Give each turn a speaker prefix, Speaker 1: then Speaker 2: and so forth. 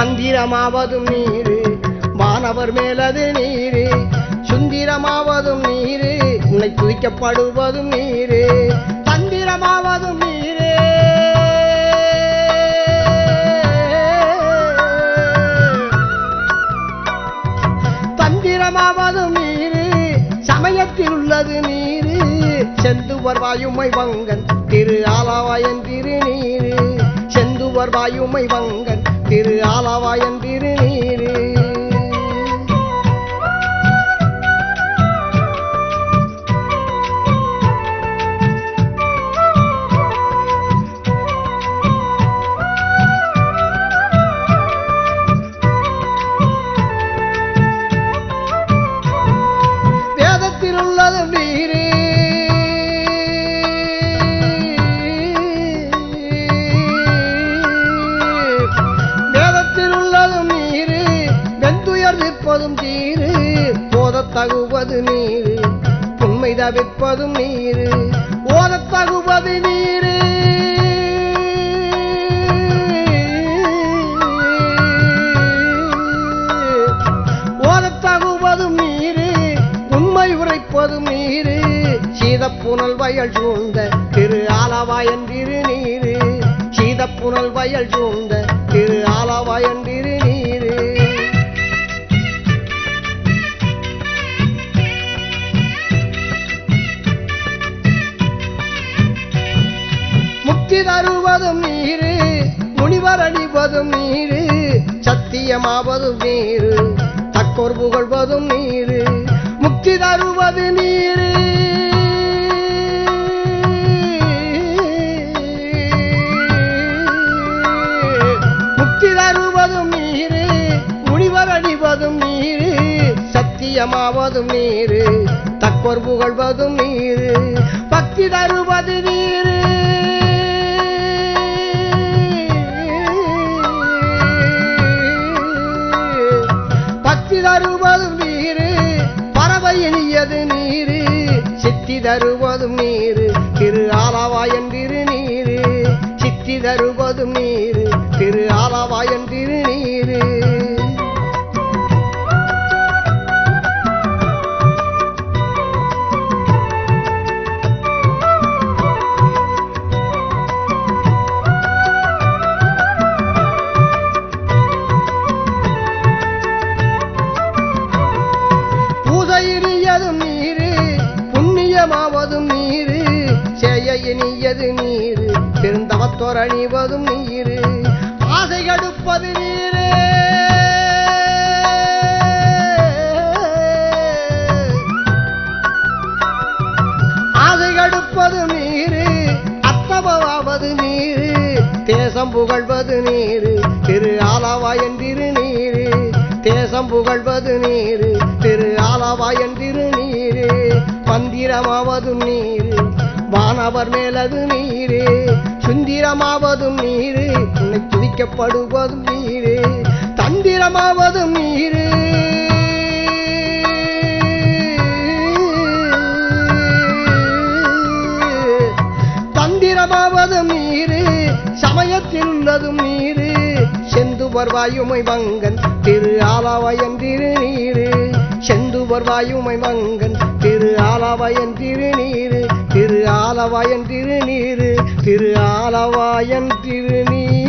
Speaker 1: மந்திரமாவதும் நீரு வானவர் மேலது நீரு சுந்திரமாவதும் நீரு உன்னை துதிக்கப்படுவதும் நீரு தந்திரமாவதும் நீரு. தந்திரமாவதும் நீரு சமயத்தில் உள்ளது நீரு செந்துவர் வாயுமை வங்கன் திரு ஆலாவாயன் திருநீரு செந்துவர் வாயுமை வங்கன் திரு ஆலவாயன் திருநீரு வேதத்தில் உள்ளது நீரு. போதத் தகுவது நீரு. உண்மை தவிர்ப்பதும் நீரு. ஓதத் தகுவது நீரு. ஓதத் தகுவதும் நீரு. உண்மை உரைப்பதும் நீரு. சீதப்புனல் வயல் சூழ்ந்த திரு ஆலவாயன் திருநீரு. சீதப்புனல் வயல் சூழ்ந்த திரு ஆலவாயன் முனிவர் நீரு சத்தியமாவதும் நீரு தக்கோர் புகழ்வதும் நீரு முக்தி தருவது நீரு. முக்தி தருவதும் நீரு முனிவர் அணிவதும் நீரு சத்தியமாவதும் நீரு தக்கோர் புகழ்வதும் நீரு பக்தி தருவது நீரு. தருவதும் நீரு. பறவை இனியது நீரு. சித்தி தருவதும் நீரு. திரு ஆலவாயன் திருநீரு சித்தி தருவதும் நீரு. திரு ஆலவாயன் திருநீரு சேய இனியது நீரு. பெருந்தவத்தோர் அணிவதும் நீரு. ஆசை கடுப்பது நீரு. ஆசை கடுப்பது நீரு. அத்தமாவது நீரு. தேசம் புகழ்வது நீரு. திரு ஆலாவா என்றிரு திருநீரு தேசம் புகழ்வது நீரு. திரு ஆலாவா என்றிரு திருநீரு மந்திரமாவதும் நீரு. வானவர் மேலது நீரே சுந்திரமாவதும் நீரு உன்னை துதிக்கப்படுவதும் நீரு தந்திரமாவதும் நீரு. தந்திரமாவதும் நீரு சமயத்தில் உள்ளதும் நீரு செந்துவர் வாயுமை வங்கன் திரு ஆலவயன் திருநீரு செந்துவர் வாயுமை மங்கன் திரு ஆலவாயன் திருநீரு திரு ஆலவாயன் திருநீரு திரு ஆலவாயன் திருநீர்.